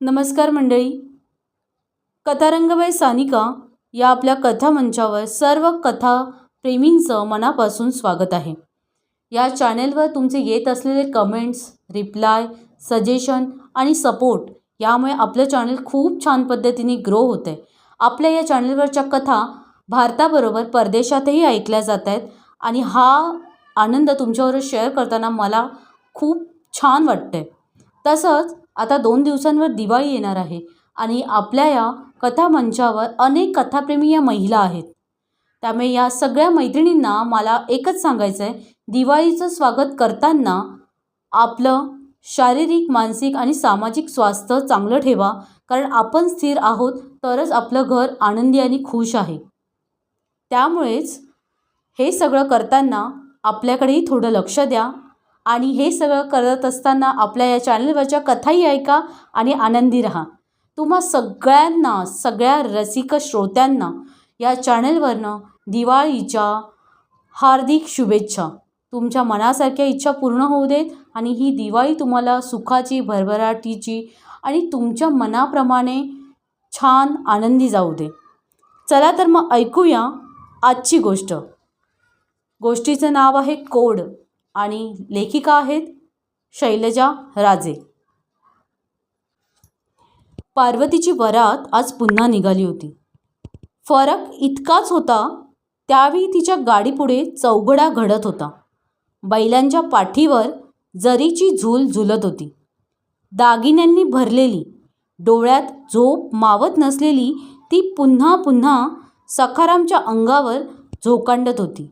नमस्कार मंडळी. कथारंगबाई सानिका या आपल्या कथा मंचावर सर्व कथा प्रेमींचं मनापासून स्वागत आहे. या चॅनेलवर तुमचे येत असलेले कमेंट्स रिप्लाय सजेशन आणि सपोर्ट यामुळे आपलं चॅनल खूप छान पद्धतीने ग्रो होतं आहे आपल्या या चॅनलवरच्या कथा भारताबरोबर परदेशातही ऐकल्या जात आहेत आणि हा आनंद तुमच्याबरोबर शेअर करताना मला खूप छान वाटतं आहे तसंच आता दोन दिवसांवर दिवाळी येणार आहे आणि आपल्या या कथा मंचावर अनेक कथाप्रेमी या महिला आहेत. त्यामुळे या सगळ्या मैत्रिणींना मला एकच सांगायचं आहे दिवाळीचं स्वागत करताना आपलं शारीरिक मानसिक आणि सामाजिक स्वास्थ्य चांगलं ठेवा कारण आपण स्थिर आहोत तरच आपलं घर आनंदी आणि खुश आहे. त्यामुळेच हे सगळं करताना आपल्याकडेही थोडं लक्ष द्या. आणि हे सगळं करत असताना आपल्या या चॅनलवरच्या कथाही ऐका आणि आनंदी राहा. तुम्हा सगळ्यांना सगळ्या रसिक श्रोत्यांना या चॅनलवरनं दिवाळीच्या हार्दिक शुभेच्छा. तुमच्या मनासारख्या इच्छा पूर्ण होऊ देत आणि ही दिवाळी तुम्हाला सुखाची भरभराटीची आणि तुमच्या मनाप्रमाणे छान आनंदी जाऊ दे. चला तर मग ऐकूया आजची गोष्ट. गोष्टीचं नाव आहे कोड. आणि लेखिका आहेत शैलजा राजे. पार्वतीची वरात आज पुन्हा निघाली होती. फरक इतकाच होता त्यावेळी तिच्या गाडीपुढे चौघडा घडत होता. बैलांच्या पाठीवर जरीची झूल झुलत होती. दागिन्यांनी भरलेली डोळ्यात झोप मावत नसलेली ती पुन्हा पुन्हा सखारामच्या अंगावर झोकांडत होती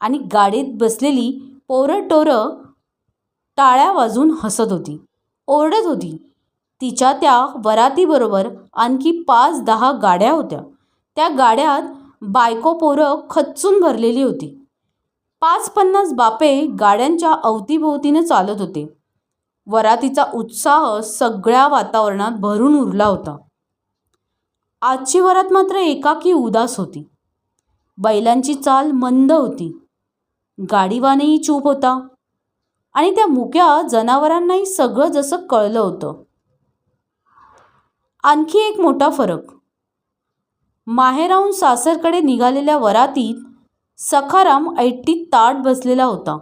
आणि गाडीत बसलेली पोरं टोरं टाळ्या वाजून हसत होती. ओरडत होती. तिच्या त्या वरातीबरोबर आणखी पाच दहा गाड्या होत्या. त्या गाड्यात बायको पोरं खच्चून भरलेली होती. पाच पन्नास बापे गाड्यांच्या अवतीभोवतीने चालत होते. वरातीचा उत्साह सगळ्या वातावरणात भरून उरला होता. आजची वरात मात्र एकाकी उदास होती. बैलांची चाल मंद होती. गाडीवानेही चूप होता. आणि त्या मुक्या जनावरांनाही सगळं जसं कळलं होतं. आणखी एक मोठा फरक. माहेराहून सासरकडे निघालेल्या वरातीत सखाराम ऐटीत ताट बसलेला होता.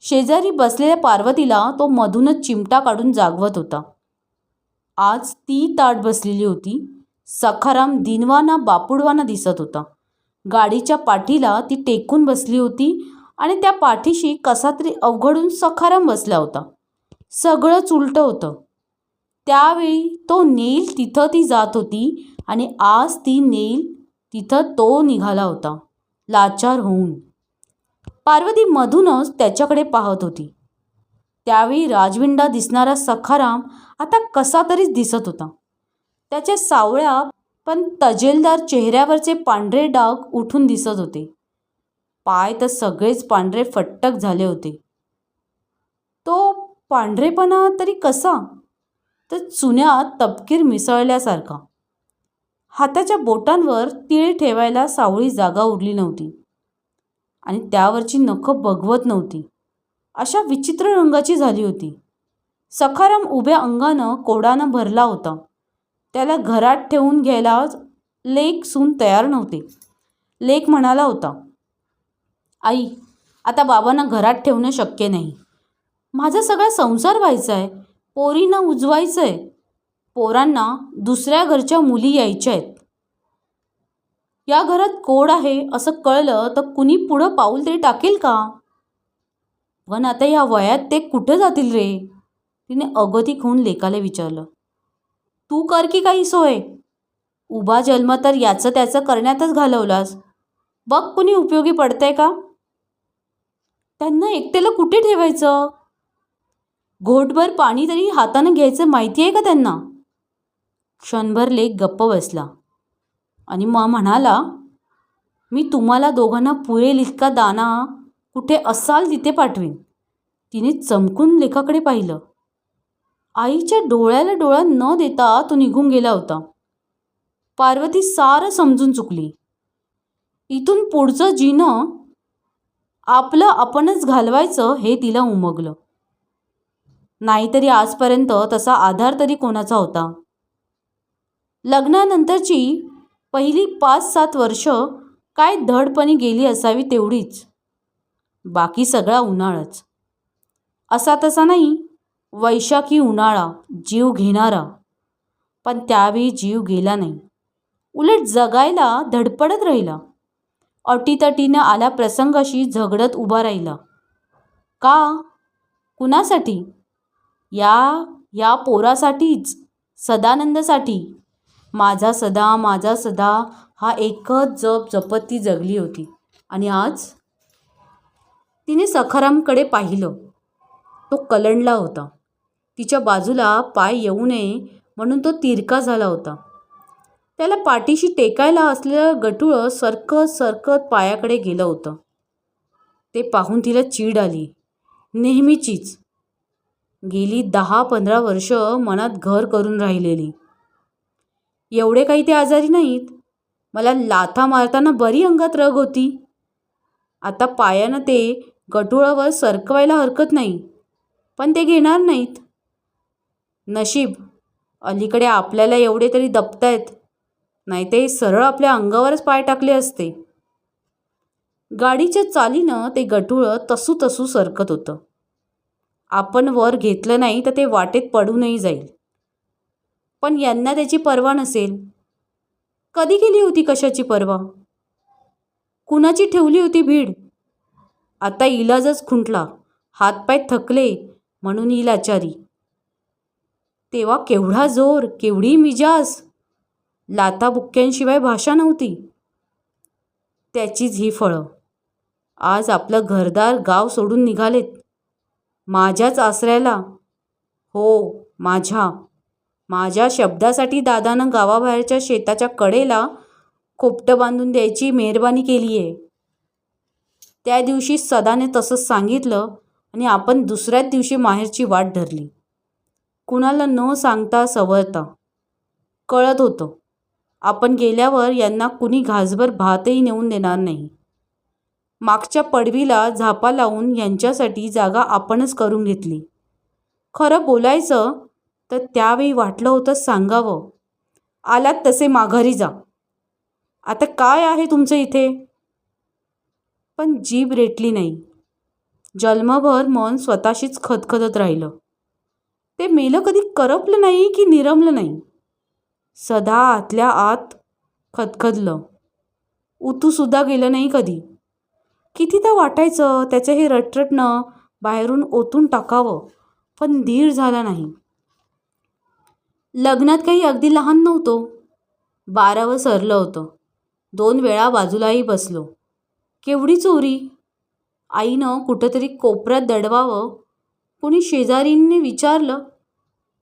शेजारी बसलेल्या पार्वतीला तो मधूनच चिमटा काढून जागवत होता. आज ती ताट बसलेली होती. सखाराम दिनवाना बापुडवाना दिसत होता. गाडीच्या पाठीला ती टेकून बसली होती आणि त्या पाठीशी कसा तरी अवघडून सखाराम बसला होता. सगळंच उलटं होतं. त्यावेळी तो नेईल तिथं ती जात होती आणि आज ती नेईल तिथं तो निघाला होता लाचार होऊन. पार्वती मधूनच त्याच्याकडे पाहत होती. त्यावेळी राजविंडा दिसणारा सखाराम आता कसा तरीच दिसत होता. त्याच्या सावळ्या पण तजेलदार चेहऱ्यावरचे पांढरे डाग उठून दिसत होते. पाय तर सगळेच पांढरे फट्टक झाले होते. तो पांढरेपणा तरी कसा? तर चुन्यात तपकीर मिसळल्यासारखा. हाताच्या बोटांवर तीळ ठेवायला सावळी जागा उरली नव्हती. आणि त्यावरची नखं बघवत नव्हती. अशा विचित्र रंगाची झाली होती. सखाराम उभ्या अंगानं कोडानं भरला होता. त्याला घरात ठेवून घ्यायला लेक सून तयार नव्हते. लेक म्हणाला होता आई आता बाबांना घरात ठेवणं शक्य नाही. माझा सगळा संसार व्हायचा आहे पोरींना उजवायचं आहे पोरांना दुसऱ्या घरच्या मुली यायच्या आहेत या घरात कोड आहे असं कळलं तर कुणी पुढं पाऊल तरी टाकेल का? पण आता या वयात ते कुठं जातील रे? तिने अगतिक होऊन लेकाला विचारलं. तू कर की काही सोय? उभा जन्म तर याचं त्याचं करण्यातच घालवलास. बघ कुणी उपयोगी पडतंय का? त्यांना एकट्याला कुठे ठेवायचं? घोटभर पाणी तरी हातानं घ्यायचं माहिती आहे का त्यांना? क्षणभर लेख गप्प बसला. आणि मग म्हणाला मी तुम्हाला दोघांना पुरेल इतका दाना कुठे असाल तिथे पाठवीन. तिने चमकून लेखाकडे पाहिलं. आईच्या डोळ्याला डोळा न देता तो निघून गेला होता. पार्वती सारं समजून चुकली. इथून पुढचं जिनं आपलं आपणच घालवायचं हे तिला उमगलं. नाहीतरी आजपर्यंत तसा आधार तरी कोणाचा होता? लग्नानंतरची पहिली पाच सात वर्ष काय धडपणी गेली असावी तेवढीच. बाकी सगळा उन्हाळाच. असा तसा नाही वैशाखी उन्हाळा जीव घेणारा. पण त्यावेळी जीव गेला नाही. उलट जगायला धडपडत राहिला. अटीतटीनं आल्या प्रसंगाशी झगडत उभा राहिला. का? कुणासाठी? या या पोरासाठीच? सदानंदसाठी? माझा सदा माझा सदा हा एकच जप जपत ती जगली होती. आणि आज? तिने सखारामकडे पाहिलं. तो कलंडला होता. तिच्या बाजूला पाय येऊ नये म्हणून तो तिरका झाला होता. त्याला पाठीशी टेकायला असलेलं गटुळं सरकत सरकत पायाकडे गेलं होतं. ते पाहून तिला चीड आली. नेहमीचीच. गेली दहा पंधरा वर्ष मनात घर करून राहिलेली. एवढे काही ते आजारी नाहीत. मला लाथा मारताना बरी अंगात रग होती. आता पायानं ते गटुळावर सरकवायला हरकत नाही. पण ते घेणार नाहीत. नशीब. अलीकडे आपल्याला एवढे तरी दपतायत नाही ते सरळ आपल्या अंगावरच पाय टाकले असते. गाडीच्या चालीनं ते गटुळं तसू तसू सरकत होतं. आपण वर घेतलं नाही तर ते वाटेत पडूनही जाईल. पण यांना त्याची पर्वा नसेल. कधी केली होती कशाची पर्वा? कुणाची ठेवली होती भीड? आता इलाजच खुंटला. हातपाय थकले म्हणून इलाचारी. तेव्हा केवढा जोर केवढी मिजाज. लाताबुक्क्यांशिवाय भाषा नव्हती. त्याचीच ही फळं. आज आपलं घरदार गाव सोडून निघालेत. माझ्याच आसऱ्याला. हो माझ्या. माझ्या शब्दासाठी दादानं गावाबाहेरच्या शेताच्या कडेला खोपटं बांधून द्यायची मेहरबानी केली आहे त्या दिवशी सदाने तसंच सांगितलं आणि आपण दुसऱ्याच दिवशी माहेरची वाट धरली. कुणाला न सांगता सवरता कळत होतं. आपण गेल्यावर यांना कुणी घासभर भातही नेऊन देणार नाही. मागच्या पडवीला झापा लावून यांच्यासाठी जागा आपणच करून घेतली. खरं बोलायचं तर त्यावेळी वाटलं होतं सांगावं. आलात तसे माघारी जा. आता काय आहे तुमचं इथे? पण जीभ रेटली नाही. जन्मभर मन स्वतःशीच खदखदत राहिलं. ते मेलं कधी करपलं नाही की निरमलं नाही? सदा आतल्या आत खदखदलं. उतूसुद्धा गेलं नाही कधी. कितीदा वाटायचं त्याचं हे रटरटणं बाहेरून ओतून टाकावं पण धीर झाला नाही. लग्नात काही अगदी लहान नव्हतो. बारावं सरलं होतं. दोन वेळा बाजूलाही बसलो. केवढी चोरी? आईनं कुठंतरी कोपऱ्यात दडवावं कुणी शेजारींनी विचारलं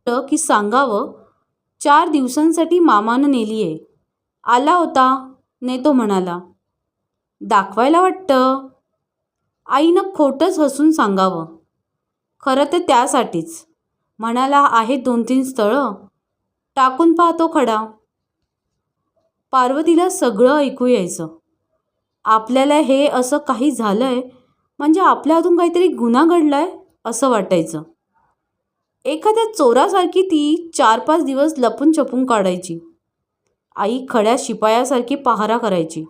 की सांगावं चार दिवसांसाठी मामानं नेली आहे. आला होता नेतो म्हणाला दाखवायला वाटतं? आईनं खोटंच हसून सांगावं. खरं तर त्यासाठीच. म्हणाला आहेत दोन तीन स्थळं. टाकून पाहतो खडा. पार्वतीला सगळं ऐकू यायचं. आपल्याला हे असं काही झालं आहे म्हणजे आपल्या हातून काहीतरी गुन्हा घडला आहे असं वाटायचं. एखाद्या चोरासारखी ती चार पाच दिवस लपून छपून काढायची. आई खड्या शिपायासारखी पहारा करायची.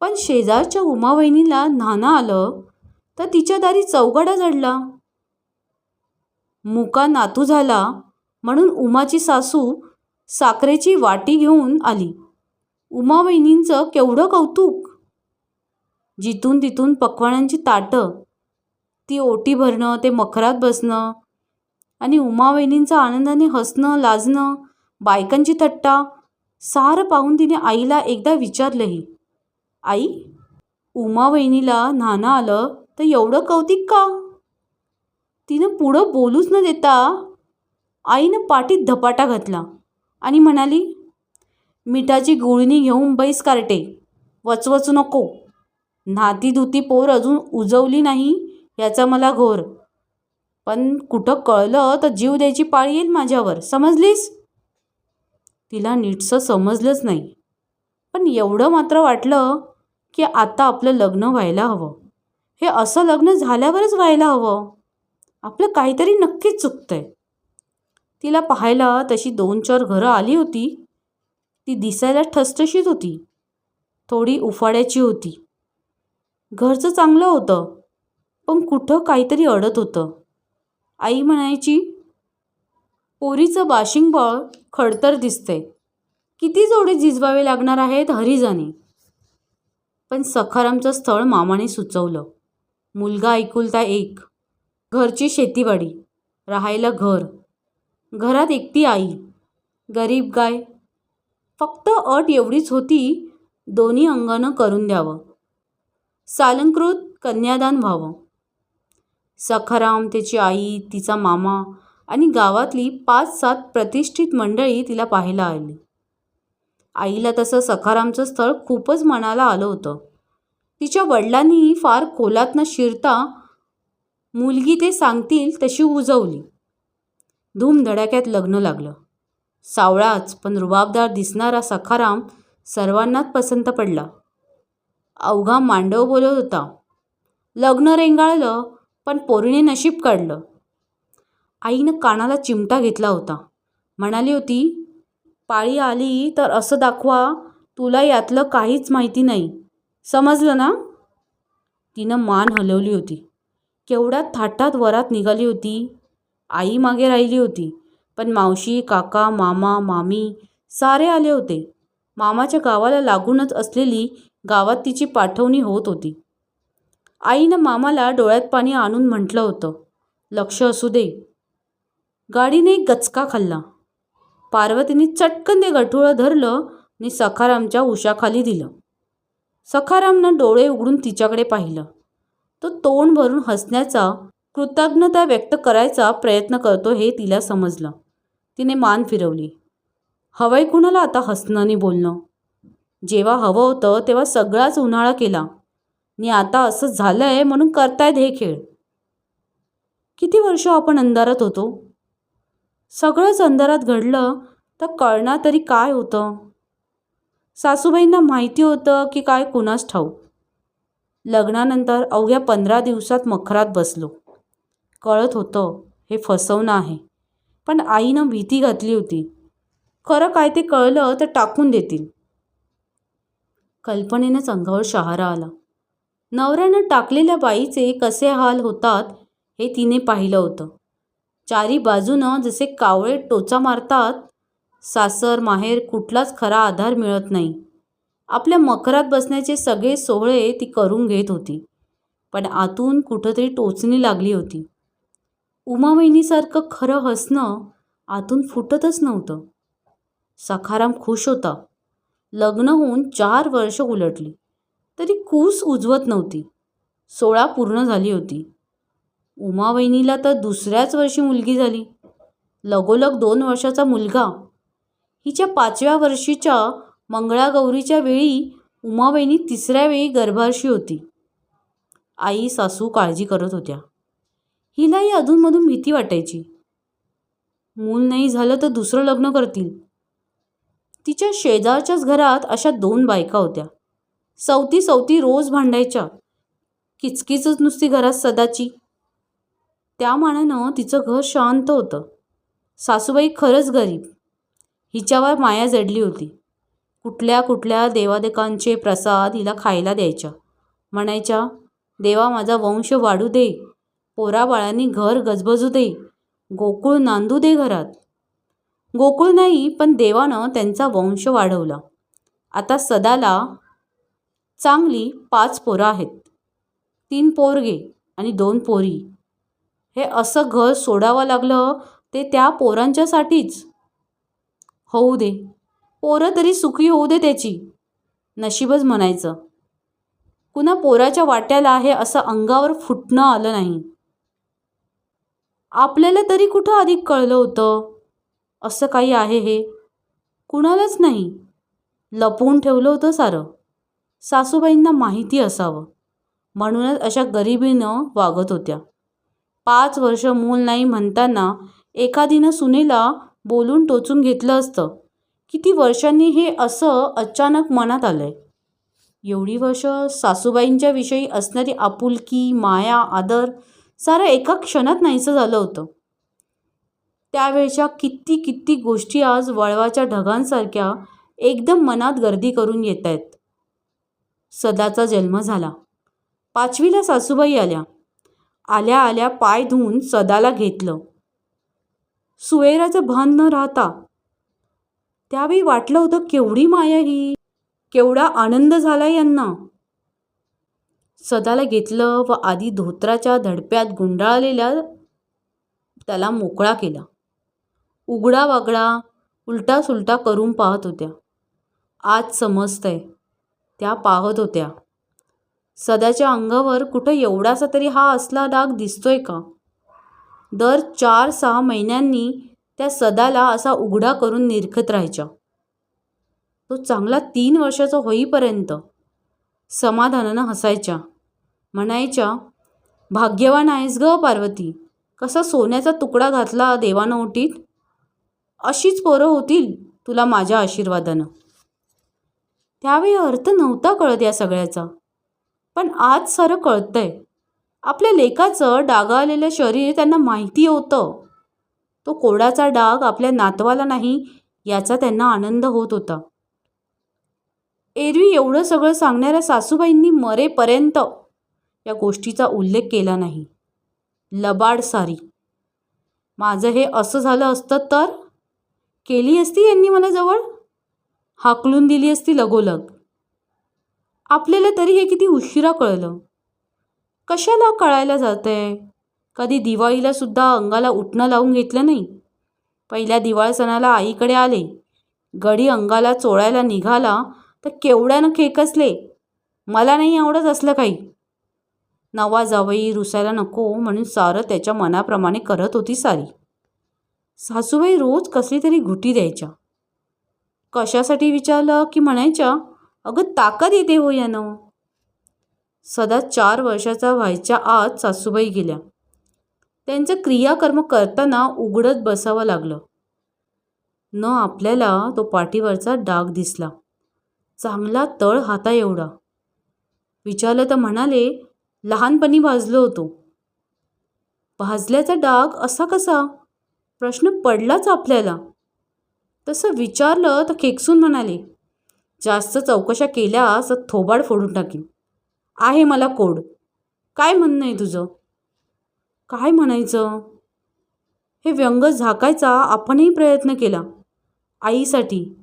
पण शेजारच्या उमावहिनीला न्हाणं आलं तर तिच्या दारी चौघडा जडला मुका नातू झाला म्हणून उमाची सासू साखरेची वाटी घेऊन आली. उमावहिनींचं केवढं कौतुक! जिथून तिथून पकवानांची ताटं ती ओटी भरणं ते मखरात बसणं आणि उमावहिनींचं आनंदाने हसणं लाजणं बायकांची थट्टा सारं पाहून तिने आईला एकदा विचारलंही. आई उमावहिनीला न्हाणं आलं तर एवढं कौतिक का? तिनं पुढं बोलूच न देता आईनं पाठीत धपाटा घातला आणि म्हणाली मिठाची गुळणी घेऊन बैस कार्टे वचवचू नको. नाती धुती पोर अजून उजवली नाही याचा मला घोर. पण कुठं कळलं तर जीव द्यायची पाळी येईल माझ्यावर. समजलीस? तिला नीटसं समजलंच नाही. पण एवढं मात्र वाटलं की आता आपलं लग्न व्हायला हवं. हे असं लग्न झाल्यावरच व्हायला हवं. आपलं काहीतरी नक्कीच चुकतंय. तिला पाहायला तशी दोन चार घरं आली होती. ती दिसायला ठसठशीत होती. थोडी उफाड्याची होती. घरचं चांगलं होतं. पण कुठं काहीतरी अडत होतं. आई म्हणायची पोरीचं बाशिंगबळ खडतर दिसतंय. किती जोडे झिजवावे लागणार आहेत हरिजाने. पण सखारामचं स्थळ मामाने सुचवलं. मुलगा ऐकुलता एक घरची शेतीवाडी राहायला घर घरात एकटी आई गरीब गाय. फक्त अट एवढीच होती दोन्ही अंगानं करून द्यावं. सालंकृत कन्यादान व्हावं. सखाराम त्याची आई तिचा मामा आणि गावातली पाच सात प्रतिष्ठित मंडळी तिला पाहायला आली. आईला तसं सखारामचं स्थळ खूपच मनाला आलं होतं. तिच्या वडिलांनी फार खोलात न शिरता मुलगी ते सांगतील तशी उजवली. धूमधडाक्यात लग्न लागलं. सावळाच पण रुबाबदार दिसणारा सखाराम सर्वांनाच पसंत पडला. अवघा मांडव बोलत होता. लग्न रेंगाळलं. पण पोरीने नशीब काढलं. आईनं कानाला चिमटा घेतला होता. म्हणाली होती पाळी आली तर असं दाखवा तुला यातलं काहीच माहिती नाही. समजलं ना? तिनं मान हलवली होती. केवढ्यात थाटात वरात निघाली होती. आई मागे राहिली होती पण मावशी काका मामा मामी सारे आले होते. मामाच्या गावाला लागूनच असलेली गावात तिची पाठवणी होत होती. आईनं मामाला डोळ्यात पाणी आणून म्हटलं होतं लक्ष असू दे. गाडीने एक गचका खाल्ला. पार्वतीने चटकन ते गठुळं धरलं आणि सखारामच्या उशाखाली दिलं. सखारामनं डोळे उघडून तिच्याकडे पाहिलं. तो तोंड भरून हसण्याचा कृतज्ञता व्यक्त करायचा प्रयत्न करतो हे तिला समजलं. तिने मान फिरवली. हवंय कुणाला आता हसणं आणि बोलणं? जेव्हा हवं होतं तेव्हा सगळाच उन्हाळा केला. आणि आता असं झालं आहे म्हणून करतायत हे खेळ. किती वर्ष आपण अंधारात होतो? सगळंच अंधारात घडलं तर कळणार तरी काय होतं? सासूबाईंना माहिती होतं की काय कुणास ठाऊक. लग्नानंतर अवघ्या पंधरा दिवसात मखरात बसलो. कळत होतं हे फसवणं आहे. पण आईनं भीती घातली होती. खरं काय ते कळलं तर टाकून देतील. कल्पनेनंच अंगावर शहारा आला. नवऱ्यानं टाकलेल्या बाईचे कसे हाल होतात हे तिने पाहिलं होतं. चारी बाजूनं जसे कावळे टोचा मारतात सासर माहेर कुठलाच खरा आधार मिळत नाही. आपल्या मकरात बसण्याचे सगळे सोहळे ती करून घेत होती पण आतून कुठंतरी टोचणी लागली होती. उमावहिनीसारखं खरं हसणं आतून फुटतच नव्हतं. सखाराम खुश होता. लग्न होऊन चार वर्ष उलटली. तरी कूस उजवत नव्हती. सोळा पूर्ण झाली होती. उमावहिनीला तर दुसऱ्याच वर्षी मुलगी झाली. लगोलग दोन वर्षाचा मुलगा. हिच्या पाचव्या वर्षीच्या मंगळागौरीच्या वेळी उमावहिनी तिसऱ्या वेळी गर्भारशी होती. आई सासू काळजी करत होत्या. हिलाही अधूनमधून भीती वाटायची. मूल नाही झालं तर दुसरं लग्न करतील. तिच्या शेजारच्याच घरात अशा दोन बायका होत्या. सवती सवती रोज भांडायच्या. किचकिचच नुसती घरात सदाची. त्या मानानं तिचं घर शांत होतं. सासूबाई खरंच गरीब. हिच्यावर माया जडली होती. कुठल्या कुठल्या देवादेकांचे प्रसाद हिला खायला द्यायच्या. म्हणायच्या देवा माझा वंश वाढू दे. पोराबाळांनी घर गजबजू दे. गोकुळ नांदू दे घरात. गोकुळ नाही पण देवानं त्यांचा वंश वाढवला. आता सदाला चांगली पाच पोरं आहेत. तीन पोरगे आणि दोन पोरी. हे असं घर सोडावं लागलं ते त्या पोरांच्यासाठीच. होऊ दे. पोरं तरी सुखी होऊ दे त्याची. नशीबच म्हणायचं. कुणा पोराच्या वाट्याला हे असं अंगावर फुटणं आलं नाही. आपल्याला तरी कुठं अधिक कळलं होतं? असं काही आहे हे. कुणालाच नाही. लपवून ठेवलं होतं सारं. सासूबाईंना माहिती असावं. म्हणूनच अशा गरिबीनं वागत होत्या. पाच वर्ष मूल नाही म्हणताना एखादीनं सुनेला बोलून टोचून घेतलं असतं. किती वर्षांनी हे असं अचानक मनात आलं आहे एवढी वर्ष सासूबाईंच्या विषयी असणारी आपुलकी माया आदर सारं एका क्षणात नाहीसं झालं होतं. त्यावेळच्या किती किती गोष्टी आज वळवाच्या ढगांसारख्या एकदम मनात गर्दी करून येत आहेत सदाचा जन्म झाला. पाचवीला सासूबाई आल्या. आल्या आल्या पाय धुवून सदाला घेतलं. सुवेराचं भान न राहता. त्यावेळी वाटलं होतं केवढी माया ही केवढा आनंद झाला यांना. सदाला घेतलं व आधी धोत्राच्या धडप्यात गुंडाळलेल्या त्याला मोकळा केला. उघडा वागडा उलटा सुलटा करून पाहत होत्या. आज समजतंय. त्या पाहत होत्या. सदाच्या अंगावर कुठं एवढासा तरी हा असला डाग दिसतोय का? दर चार सहा महिन्यांनी त्या सदाला असा उघडा करून निरखत राहायच्या. तो चांगला तीन वर्षाचा होईपर्यंत समाधानानं हसायच्या. म्हणायच्या भाग्यवान आहेस ग पार्वती कसा सोन्याचा तुकडा घातला देवानं ओटीत अशीच पोरं होतील तुला माझ्या आशीर्वादानं. त्यावेळी अर्थ नव्हता कळत या सगळ्याचा. पण आज सारं कळतंय. आपल्या लेकाचं डागाळलेलं शरीर त्यांना माहिती होतं. तो कोडाचा डाग आपल्या नातवाला नाही याचा त्यांना आनंद होत होता. एरवी एवढं सगळं सांगणाऱ्या सासूबाईंनी मरेपर्यंत या गोष्टीचा उल्लेख केला नाही. लबाड सारी. माझं हे असं झालं असतं तर? केली असती यांनी मला जवळ? हाकलून दिली असती लगोलग. आपल्याला तरी हे किती उशिरा कळलं. कशाला कळायला जातंय? कधी दिवाळीला सुद्धा अंगाला उठणं लावून घेतलं नाही? पहिल्या दिवाळ सणाला आईकडे आले. गडी अंगाला चोळायला निघाला तर केवढ्यानं खेकसले? मला नाही आवडत असलं काही. नवा जावई रुसायला नको म्हणून सारं त्याच्या मनाप्रमाणे करत होती सारी सासूबाई रोज कसली तरी घुटी द्यायच्या. कशासाठी विचारलं की म्हणायच्या अगं ताकद येते हो यानं. सदा चार वर्षाचा व्हायच्या आत सासूबाई गेल्या. त्यांचं क्रियाकर्म करताना उघडत बसावं लागलं. न आपल्याला तो पाठीवरचा डाग दिसला. चांगला तळ हाता एवढा. विचारलं तर म्हणाले लहानपणी भाजलो होतो. भाजल्याचा डाग असा कसा? प्रश्न पडलाच आपल्याला. तसं विचारलं तर खेकसून म्हणाले जास्त चौकशा केल्यास थोबाड फोडून टाकीन. आहे मला कोड. काय म्हणणं आहे तुझं? काय म्हणायचं? हे व्यंग झाकायचा आपणही प्रयत्न केला आईसाठी.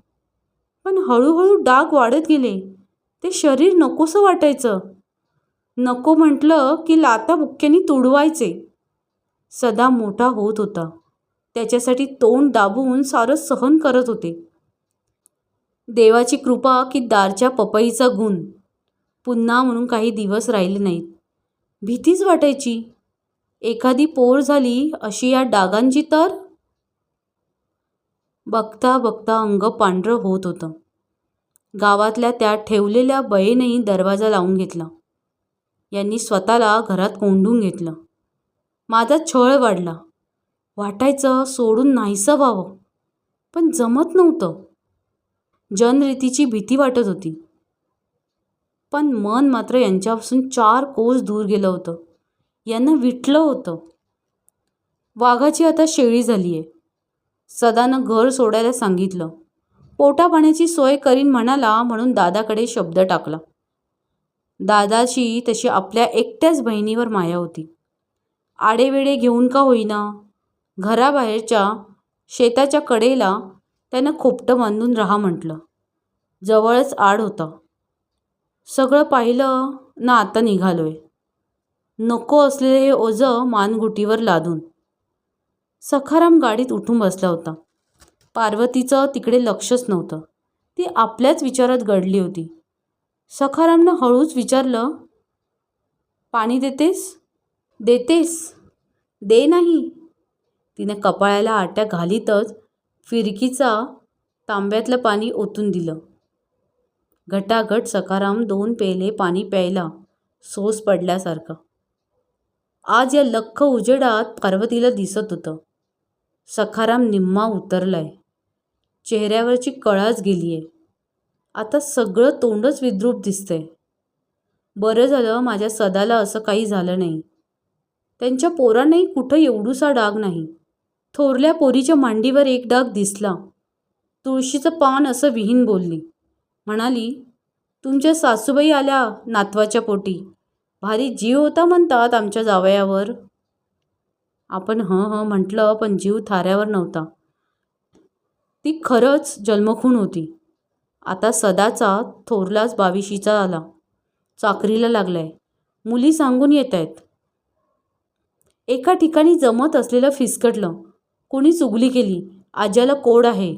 पण हळूहळू डाग वाढत गेले. ते शरीर नकोसं वाटायचं. नको म्हटलं की लाता बुक्क्यांनी तुडवायचे. सदा मोठा होत होता. त्याच्यासाठी तोंड दाबून सारं सहन करत होते. देवाची कृपा की दारच्या पपईचा गुण. पुन्हा म्हणून काही दिवस राहिले नाहीत. भीतीच वाटायची. एखादी पोर झाली अशी या डागांची तर? बघता बघता अंग पांढरं होत होतं. गावातल्या त्या ठेवलेल्या बयेनेही दरवाजा लावून घेतला. यांनी स्वतःला घरात कोंडून घेतलं. माझा छळ वाढला. वाटायचं सोडून नाहीसं व्हावं. पण जमत नव्हतं. जनरीतीची भीती वाटत होती. पण मन मात्र यांच्यापासून चार कोस दूर गेलं होतं. यांना विटलं होतं. वाघाची आता शेळी झाली आहे सदानं घर सोडायला सांगितलं. पोटा पाण्याची सोय करीन म्हणाला म्हणून दादाकडे शब्द टाकला. दादाची तशी आपल्या एकट्याच बहिणीवर माया होती. आडेवेडे घेऊन का होईना? घराबाहेरच्या शेताच्या कडेला त्यानं खोपटं बांधून राहा म्हटलं. जवळच आड होता. सगळं पाहिलं ना आता निघालोय. नको असलेले हे ओझं मानगुटीवर लादून. सखाराम गाडीत उठून बसला होता. पार्वतीचं तिकडे लक्षच नव्हतं. ती आपल्याच विचारात गडली होती. सखारामनं हळूच विचारलं पाणी देतेस? देतेस. दे नाही. तिने कपाळाला आट्या घालीतच फिरकीचा तांब्यातलं पाणी ओतून दिलं. घटाघट सखाराम दोन पेले पाणी प्यायला सोस पडल्यासारखं. आज या लख्ख उजेडात पार्वतीला दिसत होतं. सखाराम निम्मा उतरलाय. चेहऱ्यावरची कळाच गेली आहे आता सगळं तोंडच विद्रूप दिसतंय. बरं झालं माझ्या सदाला असं काही झालं नाही. त्यांच्या पोरांनाही कुठं एवढूसा डाग नाही. थोरल्या पोरीच्या मांडीवर एक डाग दिसला. तुळशीचं पान असं विहीन बोलली. म्हणाली तुमच्या सासूबाई आल्या नातवाच्या पोटी. भारी जीव होता म्हणतात आमच्या जावयावर. आपण हं हं म्हटलं पण जीव थाऱ्यावर नव्हता. ती खरंच जन्मखून होती. आता सदाचा थोरलाच बाविशीचा आला. चाकरीला लागलाय. मुली सांगून येत आहेत एका ठिकाणी जमत असलेलं फिसकटलं. कुणी चुगली केली आज्याला कोड आहे.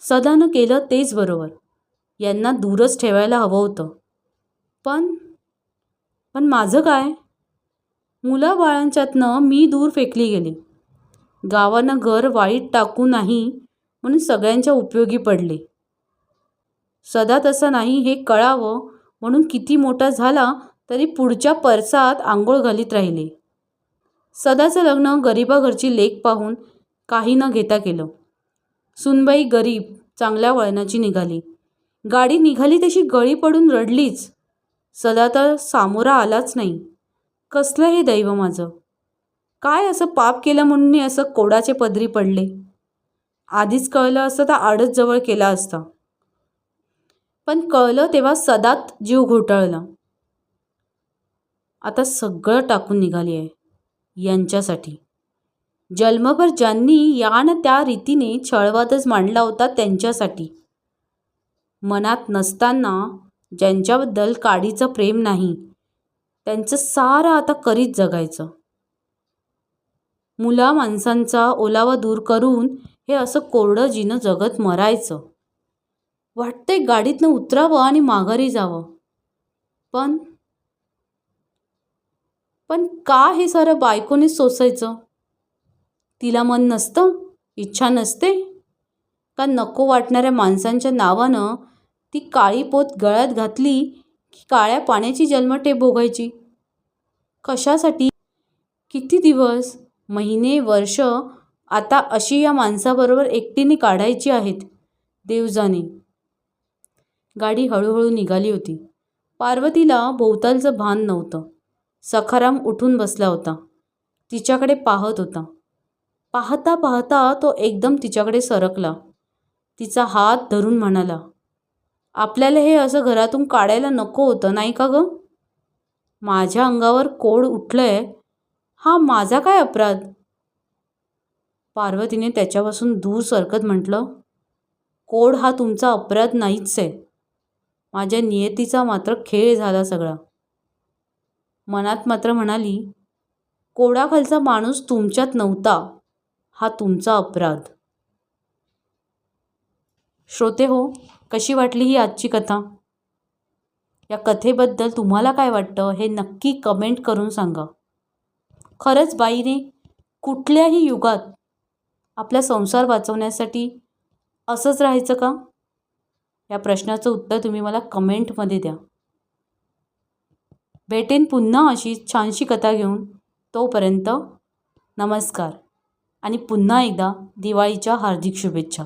सदानं केलं तेच बरोबर. यांना दूरच ठेवायला हवं होतं. पण पण माझं काय? मुलाबाळांच्यातनं मी दूर फेकली गेली. गावानं घर वाईट टाकू नाही म्हणून सगळ्यांच्या उपयोगी पडले. सदा तसं नाही हे कळावं म्हणून किती मोठा झाला तरी पुढच्या परसात आंघोळ घालीत राहिले. सदाचं लग्न गरिबाघरची लेक पाहून काही न घेता केलं. सुनबाई गरीब चांगल्या वळणाची निघाली. गाडी निघाली तशी गळी पडून रडलीच. सदा तर सामोरा आलाच नाही. कसलं हे दैव माझं? काय असं पाप केलं म्हणून मी असं कोडाचे पदरी पडले? आधीच कळलं असतं तर आडच जवळ केला असता. पण कळलं तेव्हा सदात जीव घोटाळला. आता सगळं टाकून निघाली आहे यांच्यासाठी. जन्मभर ज्यांनी या न त्या रीतीने छळवादच मांडला होता त्यांच्यासाठी. मनात नसताना ज्यांच्याबद्दल काडीचं प्रेम नाही त्यांचं सारं आता करीत जगायचं. मुला माणसांचा ओलावा दूर करून हे असं कोरडं जिनं जगत मरायचं. वाटतंय गाडीतनं उतरावं आणि माघारी जावं. पण पण का हे सारं बायकोने सोसायचं? तिला मन नसतं? इच्छा नसते? का नको वाटणाऱ्या माणसांच्या नावानं ती काळी पोत गळ्यात घातली की काळ्या पाण्याची जन्मटे भोगायची? कशासाठी? किती दिवस महिने वर्ष आता अशी या माणसाबरोबर एकटीने काढायची आहेत देवजाने. गाडी हळूहळू निघाली होती. पार्वतीला भोवतालचं भान नव्हतं. सखाराम उठून बसला होता. तिच्याकडे पाहत होता. पाहता पाहता तो एकदम तिच्याकडे सरकला. तिचा हात धरून म्हणाला आपल्याला हे असं घरातून काढायला नको होतं नाही का गं? माझ्या अंगावर कोड उठलंय. हा माझा काय अपराध? पार्वतीने त्याच्यापासून दूर सरकत म्हटलं कोड हा तुमचा अपराध नाहीच आहे. माझ्या नियतीचा मात्र खेळ झाला सगळा. मनात मात्र म्हणाली कोडाखालचा माणूस तुमच्यात नव्हता. हा तुमचा अपराध. श्रोते हो कशी वाटली ही आजची कथा? या कथेबद्दल तुम्हाला काय वाटतं हे नक्की कमेंट करून सांगा. खरंच बाईने कुठल्याही युगात आपला संसार वाचवण्यासाठी असंच राहायचं का? या प्रश्नाचं उत्तर तुम्ही मला कमेंटमध्ये द्या. भेटेन पुन्हा अशी छानशी कथा घेऊन. तोपर्यंत नमस्कार आणि पुन्हा एकदा दिवाळीच्या हार्दिक शुभेच्छा.